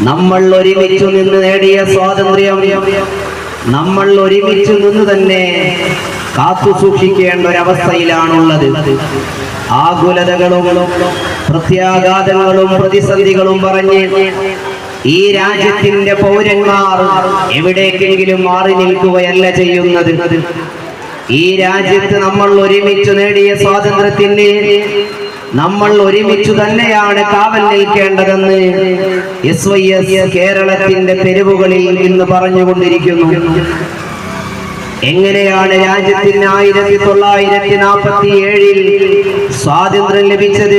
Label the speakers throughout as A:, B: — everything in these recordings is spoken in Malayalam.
A: നമ്മൾ ഒരുമിച്ചു നിന്ന് നേടിയ സ്വാതന്ത്ര്യം നമ്മൾ ഒരുമിച്ചു നിന്ന് തന്നെ കാത്തു സൂക്ഷിക്കേണ്ട ഒരവസ്ഥയിലാണുള്ളത്. ആകുലതകളും പ്രത്യാഘാതങ്ങളും പ്രതിസന്ധികളും പറഞ്ഞ് ഈ രാജ്യത്തിന്റെ പൗരന്മാർ എവിടേക്കെങ്കിലും മാറി നിൽക്കുകയല്ല ചെയ്യുന്നത്. ഈ രാജ്യത്ത് നമ്മൾ ഒരുമിച്ച് നേടിയ സ്വാതന്ത്ര്യത്തിന് നമ്മൾ ഒരുമിച്ചു തന്നെയാണ് കാവൽ നിൽക്കേണ്ടതെന്ന് എസ് വൈ എസ് കേരളത്തിന്റെ തെരുവുകളിൽ ഇന്ന് പറഞ്ഞുകൊണ്ടിരിക്കുന്നു. എങ്ങനെയാണ് രാജ്യത്തിന് ആയിരത്തി തൊള്ളായിരത്തി നാൽപ്പത്തി ഏഴിൽ സ്വാതന്ത്ര്യം ലഭിച്ചത്?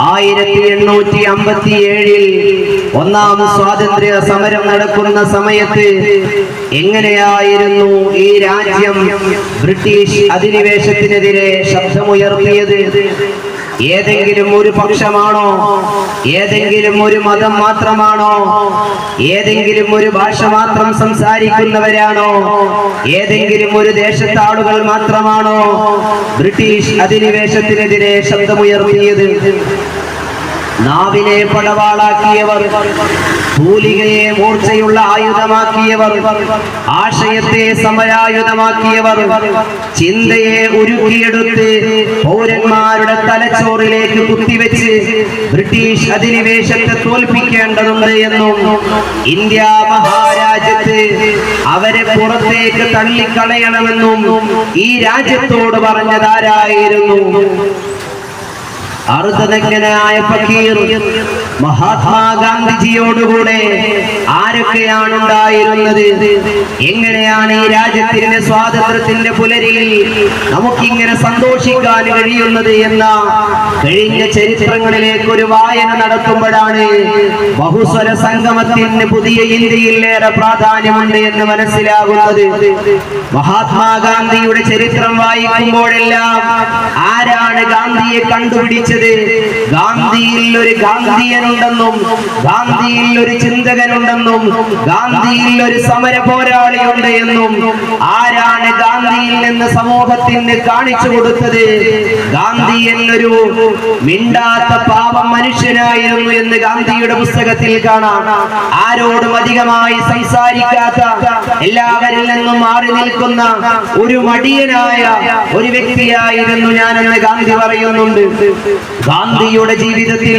A: ആയിരത്തി എണ്ണൂറ്റി അമ്പത്തി ഏഴിൽ ഒന്നാം സ്വാതന്ത്ര്യ സമരം നടക്കുന്ന സമയത്ത് എങ്ങനെയായിരുന്നു ഈ രാജ്യം ബ്രിട്ടീഷ് അധിനിവേശത്തിനെതിരെ ശബ്ദമുയർത്തിയത്? ഏതെങ്കിലും ഒരു പക്ഷമാണോ? ഏതെങ്കിലും ഒരു മതം മാത്രമാണോ? ഏതെങ്കിലും ഒരു ഭാഷ മാത്രം സംസാരിക്കുന്നവരാണോ? ഏതെങ്കിലും ഒരു ദേശത്താളുകൾ മാത്രമാണോ? ബ്രിട്ടീഷ് അധിനിവേശത്തിനെതിരെ ശബ്ദമുയർത്തിയത്. നാവിനെ പടവാളാക്കിയവർ ഭൂലികയെ മൂർച്ചയുള്ള ആയുധമാക്കിയവർ ആശയത്തെ സമരായുധമാക്കിയവർ ചിന്തയെ ഉരുക്കിയെടുത്ത് പൗരന്മാരുടെ തലച്ചോറിലേക്ക് കുത്തിവെച്ച് ബ്രിട്ടീഷ് അധിനിവേശത്തെ തോൽപ്പിക്കേണ്ടതുണ്ട് എന്നും ഇന്ത്യ മഹാരാജ്യത്ത് അവരെ പുറത്തേക്ക് തള്ളിക്കളയണമെന്നും ഈ രാജ്യത്തോട് പറഞ്ഞതാരായിരുന്നു. അർദ്ധനഗ്നായ ഫക്കീർ മഹാത്മാഗാന്ധിജിയോടുകൂടെ ആരൊക്കെയാണ് ഉണ്ടായിരുന്നത് എങ്ങനെയാണ് ഈ രാജ്യത്തിന്റെ സ്വാതന്ത്ര്യത്തിന്റെ പുലരിയിൽ നമുക്കിങ്ങനെ സന്തോഷിക്കാൻ കഴിയുന്നത് എന്ന കഴിഞ്ഞ ചരിത്രങ്ങളിലേക്ക് ഒരു വായന നടത്തുമ്പോഴാണ് ബഹുസ്വര സംഗമത്തിന് പുതിയ ഇന്ത്യയിൽ ഏറെ പ്രാധാന്യമുണ്ട് എന്ന് മനസ്സിലാകുന്നത്. മഹാത്മാഗാന്ധിയുടെ ചരിത്രം വായിക്കുമ്പോഴെല്ലാം ആരാണ് ഗാന്ധിയെ കണ്ടുപിടിച്ചത്? ഗാന്ധിയിൽ ഒരു ഗാന്ധിയനുണ്ടെന്നും ഗാന്ധിയിൽ ഒരു ചിന്തകനുണ്ടെന്നും ഗാന്ധിയിൽ ഒരു സമര പോരാളിയുണ്ട് എന്നും ആരാണ് ഗാന്ധിയിൽ നിന്ന് സമൂഹത്തിന് കാണിച്ചു കൊടുത്തത്? ഗാന്ധി എന്നൊരു മിണ്ടാത്ത പാപം മനുഷ്യനായിരുന്നു എന്ന് ഗാന്ധിയുടെ പുസ്തകത്തിൽ കാണാം. ആരോടും അധികമായി സംസാരിക്കാത്ത എല്ലാവരിൽ നിന്നും മാറി നിൽക്കുന്ന ഒരു മടിയനായ ഒരു വ്യക്തിയായിരുന്നു ഞാനെന്ന് ഗാന്ധി പറയുന്നുണ്ട്. ഗാന്ധിയുടെ ജീവിതത്തിൽ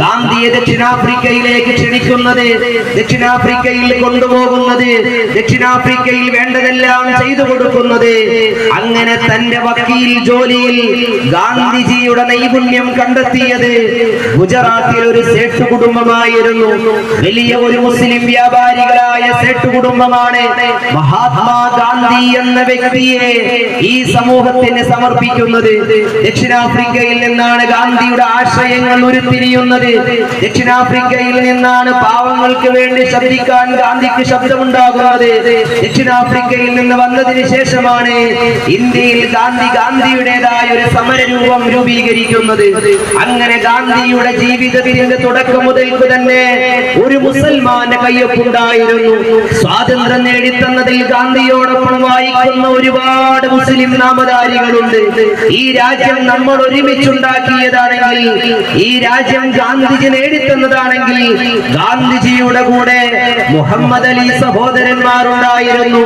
A: ഗാന്ധിയെ ദക്ഷിണാഫ്രിക്കയിലേക്ക് ക്ഷണിക്കുന്നത് ദക്ഷിണാഫ്രിക്കയിൽ കൊണ്ടുപോകുന്നത് ദക്ഷിണാഫ്രിക്കയിൽ വേണ്ടതെല്ലാം ചെയ്തു കൊടുക്കുന്നത്. അങ്ങനെ തന്റെ വക്കീൽ ജോലിയിൽ ഗാന്ധിജിയുടെ നൈപുണ്യം കണ്ടെത്തിയത് ഗുജറാത്തിൽ ഒരു സേട്ട് കുടുംബമായിരുന്നു. വലിയ ഒരു മുസ്ലിം വ്യാപാരികളായ സേട്ട് കുടുംബമാണ് മഹാത്മാഗാന്ധി എന്ന വ്യക്തിയെ ഈ സമൂഹത്തിന് സമർപ്പിക്കുന്നത്. ദക്ഷിണാഫ്രിക്കയിൽ നിന്നാണ് ഗാന്ധിയുടെ ആശയങ്ങൾ ഉരുത്തിരിയുന്നത് ദക്ഷിണാഫ്രിക്കയിൽ നിന്നാണ് പാവങ്ങൾക്ക് വേണ്ടി ശബ്ദിക്കാൻ ഗാന്ധിക്ക് ശബ്ദമുണ്ടാകുന്നത്. ദക്ഷിണാഫ്രിക്കയിൽ നിന്ന് വന്നതിന് ശേഷമാണ് ഇന്ത്യയിൽ ഗാന്ധി ഗാന്ധിയുടേതായ ഒരു സമരരൂപം രൂപീകരിക്കുന്നത്. അങ്ങനെ ഗാന്ധിയുടെ ജീവിതത്തിന്റെ തുടക്കം മുതൽക്ക് തന്നെ ഒരു മുസൽമാന്റെ കയ്യൊപ്പുണ്ടായിരുന്നു. സ്വാതന്ത്ര്യം നേടിത്തന്നതിൽ ഗാന്ധിയോടൊപ്പം വായിക്കുന്ന ഒരുപാട് മുസ്ലിം നാമധാരികളുണ്ട്. ഈ രാജ്യം നമ്മൾ ഒരുമിച്ചുണ്ടാക്കിയതാണെങ്കിൽ ഈ രാജ്യം ഗാന്ധിജി നേടിത്തന്നതാണെങ്കിൽ ഗാന്ധിജിയുടെ കൂടെ മുഹമ്മദ് അലി സഹോദരന്മാരുണ്ടായിരുന്നു.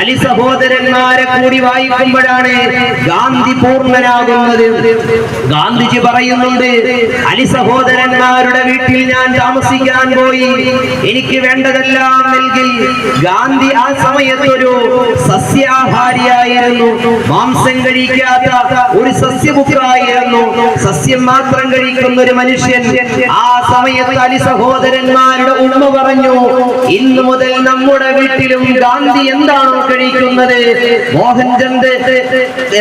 A: അലി സഹോദരന്മാരെ കൂടി വായിക്കുമ്പോഴാണ് ഗാന്ധി പൂർണനാകുന്നത്. ഗാന്ധിജി പറയുന്നുണ്ട് അലി സഹോദരന്മാരുടെ വീട്ടിൽ ഞാൻ താമസിക്കാൻ പോയി. എനിക്ക് വേണ്ടതെല്ലാം നൽകി. ഗാന്ധി ആ സമയത്തൊരു സസ്യാഹാരിയായിരുന്നു. മാംസം കഴിക്കാത്ത ഒരു സസ്യമുഖമായിരുന്നു സസ്യം മാത്രം കഴിക്കുന്ന ഒരു മനുഷ്യൻ ആ സമയത്ത് അലി സഹോദരന്മാരുടെ ഉമ്മ പറഞ്ഞു ഇന്ന് മുതൽ നമ്മുടെ വീട്ടിലും ഗാന്ധി എന്താണോ കഴിക്കുന്നത്? മോഹൻചന്ദ്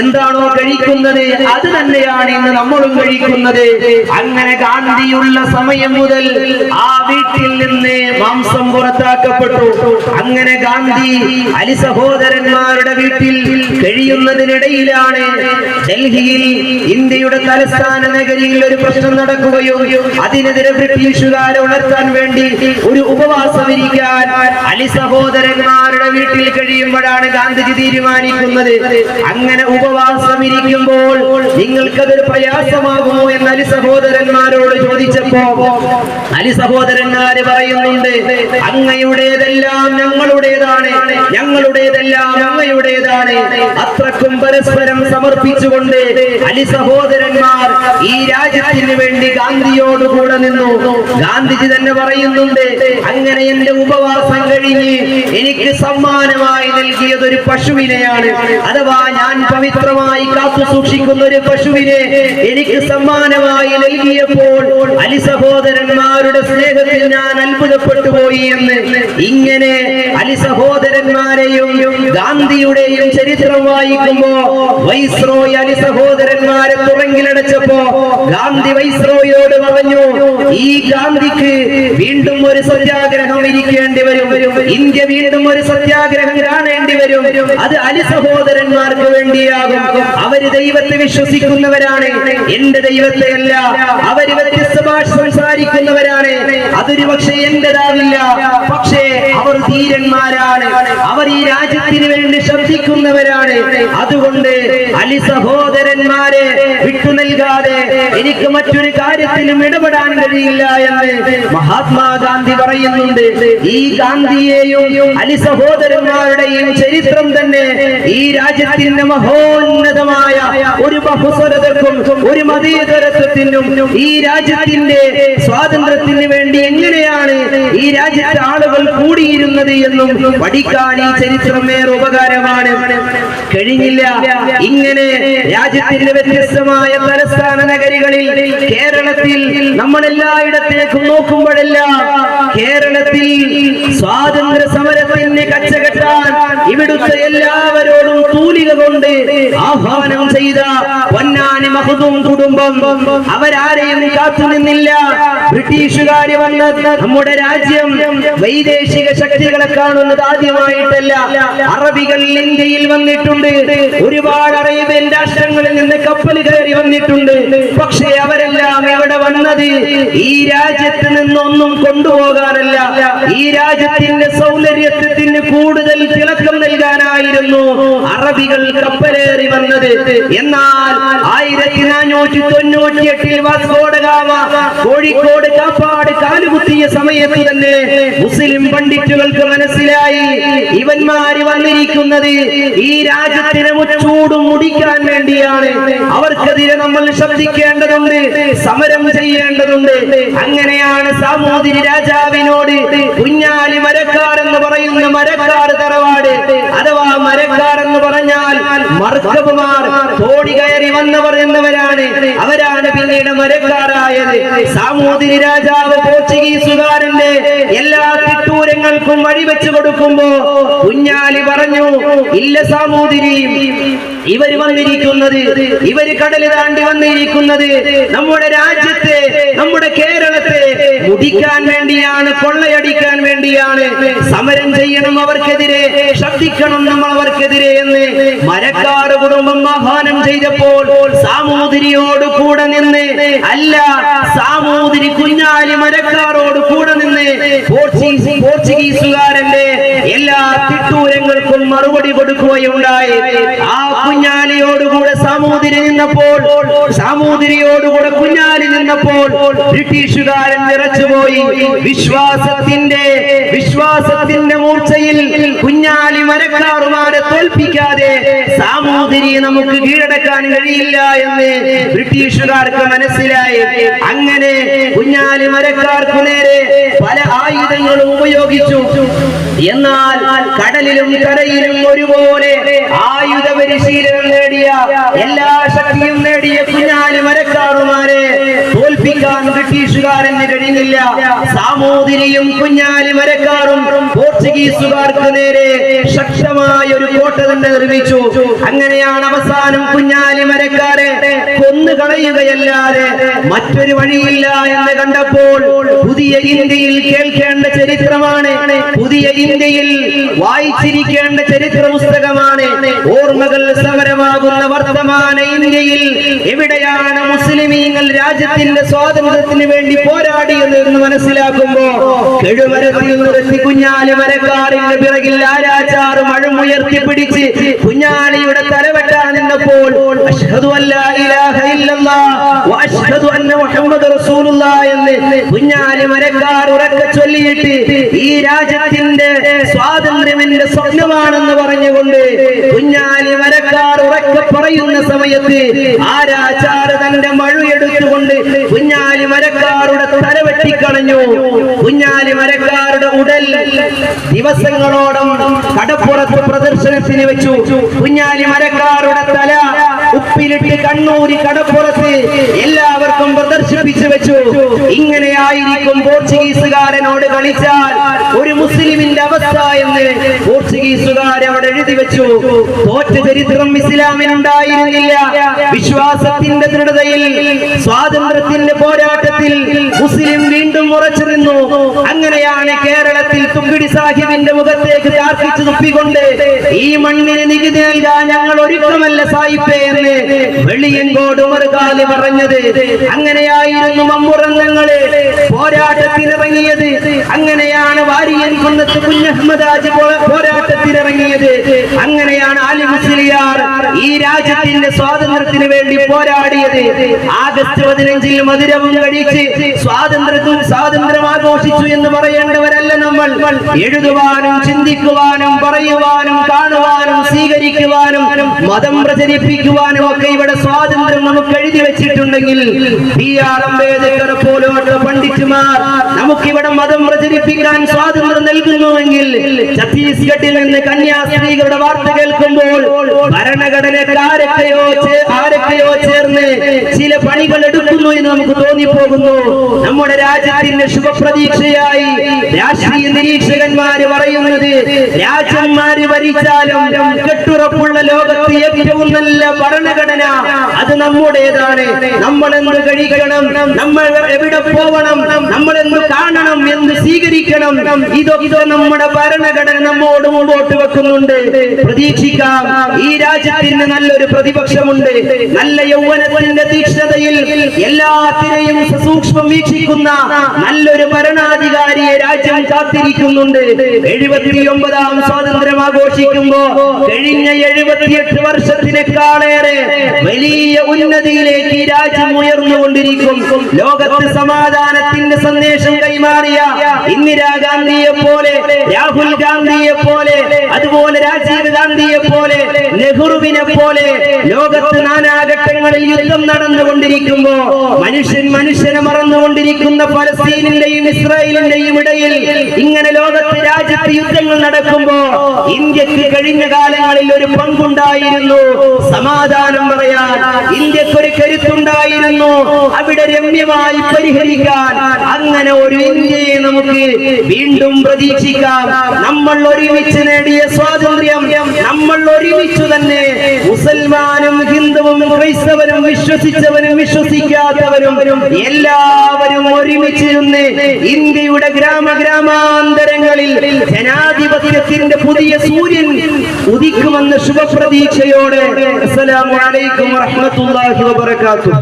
A: എന്താണോ കഴിക്കുന്നത്? അത് തന്നെയാണ് ഇന്ന് നമ്മളും കഴിക്കുന്നത്. അങ്ങനെ ഗാന്ധിയുള്ള സമയം മുതൽ ആ വീട്ടിൽ നിന്ന് മാംസം പുറത്താക്കപ്പെട്ടു. അങ്ങനെ ഗാന്ധി അലി സഹോദരന്മാരുടെ വീട്ടിൽ കഴിയുന്നതിനിടയിലാണ് ഡൽഹിയിൽ ഇന്ത്യയുടെ തലസ്ഥാന നഗരിയിൽ ഒരു പ്രശ്നം നടക്കുകയും അതിനെതിരെ ബ്രിട്ടീഷുകാരെ ഉണർത്താൻ വേണ്ടി ഒരു ഉപവാസം ഇരിക്കാൻ അലി സഹോദരന്മാരുടെ വീട്ടിൽ കഴിയുമ്പോഴാണ് ഗാന്ധിജി തീരുമാനിക്കുന്നത്. അങ്ങനെ ഉപവാസം ഇരിക്കുമ്പോൾ നിങ്ങൾക്കതൊരു പ്രയാസമാകുമോ എന്ന് അലി സഹോദരന്മാരോട് ചോദിച്ചപ്പോ അലി സഹോദരന്മാര് പറയുന്നുണ്ട് അങ്ങയുടേതെല്ലാം ഞങ്ങളുടേതാണ് ഞങ്ങളുടേതെല്ലാം അങ്ങയുടേതാണ് അത്രക്കും പരസ്പരം സമർപ്പിച്ചുകൊണ്ട് അലി സഹോദരന്മാർ ഈ രാജ്യത്തിന് വേണ്ടി ഗാന്ധിയോട് കൂടെ നിന്നു. ഗാന്ധിജി തന്നെ പറയുന്നുണ്ട് അങ്ങനെ എന്റെ ഉപവാസം കഴിഞ്ഞ് എനിക്ക് സമ്മാനമായി നൽകിയത് ഒരു പശുവിനെയാണ്. അഥവാ ഞാൻ പവിത്രമായി കാത്തു സൂക്ഷിക്കുന്ന ഒരു പശുവിനെ എനിക്ക് സമ്മാനമായി നൽകിയപ്പോൾ അലി സഹോദരന്മാരുടെ സ്നേഹത്തിൽ ഞാൻ അത്ഭുതപ്പെട്ടു പോയി എന്ന് ഇങ്ങനെ അലി സഹോദരന്മാരെയും ഗാന്ധിയുടെയും ചരിത്രം വായിക്കുമ്പോ വൈസ്രോയ് അലി സഹോദരന്മാരെ തുറങ്കിലടച്ചപ്പോ ഗാന്ധി വൈസ്രോയോട് പറഞ്ഞു ഈ ഗാന്ധിക്ക് വീണ്ടും ഒരു സത്യാഗ്രഹം ഇരിക്കേണ്ടി വരും. ഇന്ത്യ വീണ്ടും ഒരു സത്യാഗ്രഹം കാണേണ്ടി വരും. അത് അലി സഹോദരന്മാർക്ക് വേണ്ടിയാകും. അവർ ദൈവത്തെ വിശ്വസിക്കുന്നവരാണ്. എന്റെ ദൈവത്തെ അല്ല അവർ വ്യത്യസ്ത ഭാഷ സംസാരിക്കുന്നവരാണ്. അതൊരു പക്ഷേ എന്റേതാവില്ല. പക്ഷേ അവർ ധീരന്മാരാണ്. അവർ ഈ രാജ്യത്തിന് വേണ്ടി ശ്രദ്ധിക്കുന്നവരാണ്. അതുകൊണ്ട് അലി സഹോദരന്മാരെ വിട്ടു നൽകാതെ എനിക്ക് മറ്റൊരു കാര്യത്തിലും ഇടപെടാൻ കഴിയില്ല എന്ന് മഹാത്മാഗാന്ധി പറയുന്നുണ്ട്. ഈ ഗാന്ധിയെയും അലി സഹോദരന്മാരുടെയും ചരിത്രം തന്നെ ഈ രാജ്യത്തിന്റെ മഹോന്നതമായ ഒരു ബഹുസ്വരതക്കും ഒരു മതേതരത്വത്തിനും ഈ രാജ്യത്തിന്റെ സ്വാതന്ത്ര്യത്തിന് വേണ്ടി എങ്ങനെയാണ് ഈ രാജ്യത്തെ ആളുകൾ കൂടിയിരുന്നത് എന്നും പഠിക്കാൻ ഈ ചരിത്രം ഏറെ ഉപകാരമാണ്. കഴിഞ്ഞില്ല. ഇങ്ങനെ രാജ്യത്തിന്റെ വ്യത്യസ്തമായ തലസ്ഥാന നഗരികളിൽ കേരളത്തിൽ നമ്മൾ എല്ലായിടത്തേക്കും നോക്കുമ്പോഴെല്ലാം കേരളത്തിൽ സ്വാതന്ത്ര്യ സമരത്തിന് കച്ചകെട്ടാൻ ഇവിടുത്തെ എല്ലാവരോടും തൂലിക കൊണ്ട് ആഹ്വാനം ചെയ്ത പൊന്നാനി മഹദൂം കുടുംബം. അവരാരെയും കാത്തുനിന്നില്ല ബ്രിട്ടീഷുകാർ വന്ന് നമ്മുടെ രാജ്യം വൈദേശിക ശക്തികളെ കാണുന്നത് ആദ്യമായിട്ടല്ല. അറബികൾ ഇന്ത്യയിൽ വന്നിട്ടുണ്ട്. ഒരുപാട് അറേബ്യൻ രാഷ്ട്രങ്ങളിൽ നിന്ന് കപ്പൽ കയറി വന്നിട്ടുണ്ട്. പക്ഷേ അവരെല്ലാം ഇവിടെ വന്നത്? ഈ രാജ്യത്ത് നിന്നൊന്നും കൊണ്ടുപോകാനല്ല. ഈ രാജ്യത്തിന്റെ സൗന്ദര്യത്തിന് കൂടുതൽ തിളക്കം നൽകാനായിരുന്നു. അറബികൾ കപ്പലേറി വന്നത്. എന്നാൽ ആയിരത്തി നാനൂറ്റി തൊണ്ണൂറ്റി എട്ടിൽ വാസ്കോഡഗാമ കോഴിക്കോട് കാപ്പാട് കാലുകുത്തിയ സമയത്ത് തന്നെ മുസ്ലിം പണ്ഡിറ്റുകൾക്ക് മനസ്സിലായി ഇവന്മാര് വന്നിരിക്കുന്നത് ഈ രാജ്യത്തിന് മുച്ചൂടും മുടിക്കാൻ വേണ്ടിയാണ്. അവർക്കെതിരെ നമ്മൾ ശ്രദ്ധിക്കേണ്ടതുണ്ട് സമരം ചെയ്യേണ്ടതുണ്ട്. അങ്ങനെയാണ് സാമൂതിരി രാജാവിനോട് കുഞ്ഞാലി മരക്കാർ എന്ന് പറയുന്ന മരക്കാർ തറവാട് അഥവാ മരക്കാർ എന്ന് പറഞ്ഞാൽ മർക്കബുമാർ കോടി കയറി വന്നവർ എന്നവരാണ്. അവരാണ് പിന്നീട് മരക്കാരായത്. സാമൂതിരി രാജാവ് പോർച്ചുഗീസുകാരന്റെ എല്ലാ തിട്ടൂരങ്ങൾക്കും വഴിവെച്ചു കൊടുക്കുമ്പോ കുഞ്ഞാലി പറഞ്ഞു ഇല്ല സാമൂതിരി ഇവർ വന്നിരിക്കുന്നത് ഇവർ കടൽ താണ്ടി വന്നിരിക്കുന്നത് നമ്മുടെ രാജ്യത്തെ നമ്മുടെ കേരളത്തെ മുടിക്കാൻ വേണ്ടിയാണ് കൊള്ളയടിക്കാൻ വേണ്ടിയാണ് സമരം ചെയ്യണം അവർക്കെതിരെ ശബ്ദിക്കണം നമ്മൾ അവർക്കെതിരെ എന്ന് മരക്കാർ കുടുംബം ആഹ്വാനം ചെയ്തപ്പോൾ സാമൂതിരിയോട് കൂടെ നിന്ന് അല്ല സാമൂതിരി കുഞ്ഞാലി മരക്കാരോട് കൂടെ നിന്ന് പോർച്ചുഗീസ് പോർച്ചുഗീസുകാരന്റെ എല്ലാ തിട്ടൂരങ്ങൾക്കും മറുപടി കൊടുക്കുകയുണ്ടായി. ആ കുഞ്ഞാലിയോടുകൂടെ സാമൂതിരി നിന്നപ്പോൾ സാമൂതിരിയോടുകൂടെ കുഞ്ഞാലി നിന്നപ്പോൾ ബ്രിട്ടീഷുകാരൻ നിറച്ചുപോയി വിശ്വാസത്തിന്റെ വിശ്വാസത്തിന്റെ മൂർച്ചയിൽ കുഞ്ഞാലി മരക്കാറുമാരെ തോൽപ്പിക്കാതെ സാമൂതിരി നമുക്ക് കീഴടക്കാൻ കഴിയില്ല എന്ന് ബ്രിട്ടീഷുകാർക്ക് മനസ്സിലായി. അങ്ങനെ കുഞ്ഞാലി മരക്കാർക്ക് നേരെ പല ആയുധങ്ങളും ഉപയോഗിച്ചു. എന്നാൽ കടലിലും കരയിലും ഒരുപോലെ ആയുധ പരിശീലനം നേടിയ എല്ലാ ശക്തിയും നേടിയ കുഞ്ഞാലി മരക്കാറുമാരെ തോൽപ്പിക്കാൻ ബ്രിട്ടീഷുകാരന് കഴിഞ്ഞില്ല. സാമൂതിരിയും കുഞ്ഞാലി മരക്കാറും പോർച്ചുഗീസുകാർക്ക് നേരെ ശക്തമായ ഒരു കോട്ട തന്നെ നിർമ്മിച്ചു. അങ്ങനെയാണ് അവസാനം കുഞ്ഞാലി മരക്കാരെ കൊന്നു കളയുകയല്ലാതെ മറ്റൊരു വഴിയില്ല എന്ന് കണ്ടപ്പോൾ പുതിയ ഇന്ത്യയിൽ കേൾക്കേണ്ട ചരിത്രമാണ്. പുതിയ ഇന്ത്യയിൽ വായിച്ചിരിക്കേണ്ട ചരിത്ര പുസ്തകമാണ് ഓർമ്മകൾ സമരമാകുന്ന വർത്തമാന ഇന്ത്യയിൽ. എവിടെയാണ് മുസ്ലിമീങ്ങൾ രാജ്യത്തിന്റെ സ്വാതന്ത്ര്യത്തിന് വേണ്ടി പോരാടിയത് എന്ന് മനസ്സിലാക്കുമ്പോ കെഴുമരത്തിൽ നിർത്തി കുഞ്ഞാലി മരക്കാറിന്റെ പിറകിൽ ആരാചാറ് മഴമുയർത്തി പിടിച്ച് കുഞ്ഞാലിയുടെ തലവെട്ടാൻ നിന്നപ്പോൾ അഷ്ഹദു അല്ലാ ഇലാഹ മുഹമ്മദ് എന്ന് കുഞ്ഞാലി മരക്കാർ ഉറക്കെ ചൊല്ലിയിട്ട് ഈ രാജ്യത്തിന്റെ സ്വാതന്ത്ര്യം എന്റെ സ്വപ്നമാണെന്ന് പറഞ്ഞുകൊണ്ട് കുഞ്ഞാലി മരക്കാർ ഉറക്കെ പറയുന്ന സമയത്ത് ആരാച്ചാറ് തന്റെ മഴയെടുത്തുകൊണ്ട് കുഞ്ഞാലി മരക്കാരുടെ തല വെട്ടിക്കളഞ്ഞു. കുഞ്ഞാലി മരക്കാരുടെ ഉടൽ ദിവസങ്ങളോളം കടപ്പുറത്ത് പ്രദർശനത്തിന് വെച്ചു. കുഞ്ഞാലി മരക്കാരുടെ തല ഉപ്പിലിട്ട് കണ്ണൂരി കടപ്പുറത്ത് എല്ലാവർക്കും പ്രദർശിപ്പിച്ചു വെച്ചു. ഇങ്ങനെ ആയിരിക്കും പോർച്ചുഗീസുകാരനോട് കളിച്ചാൽ ഒരു മുസ്ലിമിന്റെ അവസ്ഥ എന്ന് പോർച്ചുഗീസുകാർ അവിടെ എഴുതി വെച്ചു. തോറ്റ ചരിത്രം ഇസ്ലാമിനുണ്ടായിരുന്നില്ല വിശ്വാസത്തിന്റെ ദൃഢതയിൽ സ്വാതന്ത്ര്യത്തിന്റെ പോരാട്ടത്തിൽ മുസ്ലിം വീണ്ടും ഉറച്ചു നിന്നു. അങ്ങനെയാണ് കേരളത്തിൽ തുമ്പിടി സാഹിബിന്റെ മുഖത്തേക്ക് ചാർപ്പിച്ചു തുപ്പിക്കൊണ്ട് ഈ മണ്ണിന് നികുതി നൽകാൻ ഞങ്ങൾ ഒരുക്കമല്ല സായിപ്പേ എന്ന് വെളിയങ്കോട് മറുകാലി പറഞ്ഞത്. അങ്ങനെയായിരുന്നു മമ്മുറന്നങ്ങൾ പോരാട്ടത്തിനിറങ്ങിയത്. അങ്ങനെയാണ് വാരിയൻ കുന്നത്ത് കുഞ്ഞഹമ്മദാജ് പോ- പോരാട്ടത്തിനിറങ്ങിയത്. അങ്ങനെയാണ് ആലി മുസ്ലിയാർ ഈ രാജ്യത്തിന്റെ സ്വാതന്ത്ര്യത്തിന് വേണ്ടി പോരാടിയത്. ആഗസ്റ്റ് പതിനഞ്ചിൽ മധുരവും കഴിച്ച് സ്വാതന്ത്ര്യവും സ്വാതന്ത്ര്യം ആഘോഷിച്ചു എന്ന് പറയേണ്ടവരല്ല നമ്മൾ. എഴുതുവാനും ചിന്തിക്കുവാനും പറയുവാനും hermano സ്വീകരിക്കുവാനും മതം പ്രചരിപ്പിക്കുവാനും ഒക്കെ ഇവിടെ സ്വാതന്ത്ര്യം നമുക്ക് എഴുതി വെച്ചിട്ടുണ്ടെങ്കിൽ ബി ആർ അംബേദ്കർ പോലുള്ള പണ്ഡിറ്റുമാർ നമുക്കിവിടെ മതം പ്രചരിപ്പിക്കാൻ സ്വാതന്ത്ര്യം നൽകുന്നുവെങ്കിൽ ഛത്തീസ്ഗഡിൽ നിന്ന് കന്യാസ്ത്രീകളുടെ വാർത്ത കേൾക്കുമ്പോൾ ഭരണഘടന ആരൊക്കെയോ ചേർന്ന് ചില പണികൾ എടുക്കുന്നു എന്ന് നമുക്ക് തോന്നിപ്പോകുന്നു. നമ്മുടെ രാജ്യത്തിന്റെ ശുഭപ്രതീക്ഷയായി രാഷ്ട്രീയ നിരീക്ഷകന്മാര് പറയുന്നത് രാജ്യന്മാര് ഭരിച്ചാലും കെട്ടുറപ്പുള്ള ലോകത്ത് ഏറ്റവും നല്ല ഭരണഘടന അത് നമ്മുടേതാണ്. നമ്മൾ എന്ത് കഴിക്കണം? നമ്മൾ എവിടെ പോവണം? നമ്മൾ എന്ത് കാണണം? എന്ത് സ്വീകരിക്കണം? ഇതൊക്കെ നമ്മുടെ ഭരണഘടന നമ്മോട് മുമ്പോട്ട് വെക്കുന്നുണ്ട്. പ്രതീക്ഷിക്കാം. ഈ രാജ്യത്തിന് നല്ലൊരു പ്രതിപക്ഷമുണ്ട്. നല്ല യൗവനത്തിന്റെ തീക്ഷ്ണതയിൽ എല്ലാത്തിനെയും സസൂക്ഷ്മം വീക്ഷിക്കുന്ന നല്ലൊരു ഭരണാധികാരിയെ രാജ്യം കാത്തിരിക്കുന്നുണ്ട്. എഴുപത്തിയൊമ്പതാം സ്വാതന്ത്ര്യം ആഘോഷിക്കുമ്പോ കഴിഞ്ഞ എഴുപത്തിയെട്ട് വർഷത്തിനേക്കാളേറെ വലിയ ഉന്നതിയിലേക്ക് രാജ്യം ഉയർന്നുകൊണ്ടിരിക്കും. ലോകത്ത് സമാധാനത്തിന്റെ സന്ദേശം കൈമാറിയ ഇന്ദിരാഗാന്ധിയെ പോലെ രാഹുൽ ഗാന്ധിയെ പോലെ അതുപോലെ രാജീവ് ഗാന്ധിയെ പോലെ നെഹ്റുവിനെ പോലെ ലോകത്ത് നാനാഘട്ടങ്ങളിൽ യുദ്ധം നടന്നുകൊണ്ടിരിക്കുമ്പോ മനുഷ്യൻ മനുഷ്യനെ മറന്നുകൊണ്ടിരിക്കുന്ന ഫലസ്തീനിന്റെയും ഇസ്രായേലിന്റെയും ഇടയിൽ ഇങ്ങനെ ലോകത്തെ രാജ്യത്ത് യുദ്ധങ്ങൾ നടക്കുമ്പോ ഇന്ത്യയ്ക്ക് കഴിഞ്ഞ കാലങ്ങളിൽ ഒരു പങ്കുണ്ടായിരുന്നു. സമാധാനം പറയാൻ ഇന്ത്യയ്ക്ക് ഒരു കരുത്തുണ്ടായിരുന്നു. അവിടെ രമ്യമായി പരിഹരിക്കാൻ അങ്ങനെ ഒരു ഇന്ത്യയെ നമുക്ക് വീണ്ടും പ്രതീക്ഷിക്കാം. നമ്മൾ ഒരുമിച്ച് നേടിയ സ്വാതന്ത്ര്യം നമ്മൾ ഒരുമിച്ചു തന്നെ മുസൽമാനും ഹിന്ദുവും ക്രൈസ്തവനും വിശ്വസിച്ചവരും വിശ്വസിക്കാത്തവരും എല്ലാവരും ഒരുമിച്ചിരുന്ന് ഇന്ത്യയുടെ ഗ്രാമ ഗ്രാമാന്തരങ്ങളിൽ ജനാധിപത്യത്തിന്റെ പുതിയ സൂര്യൻ ഉദിക്കുമെന്ന ശുഭപ്രതീക്ഷയോടെ അസ്സലാമു അലൈക്കും വറഹ്മത്തുള്ളാഹി വബറകാതുഹു.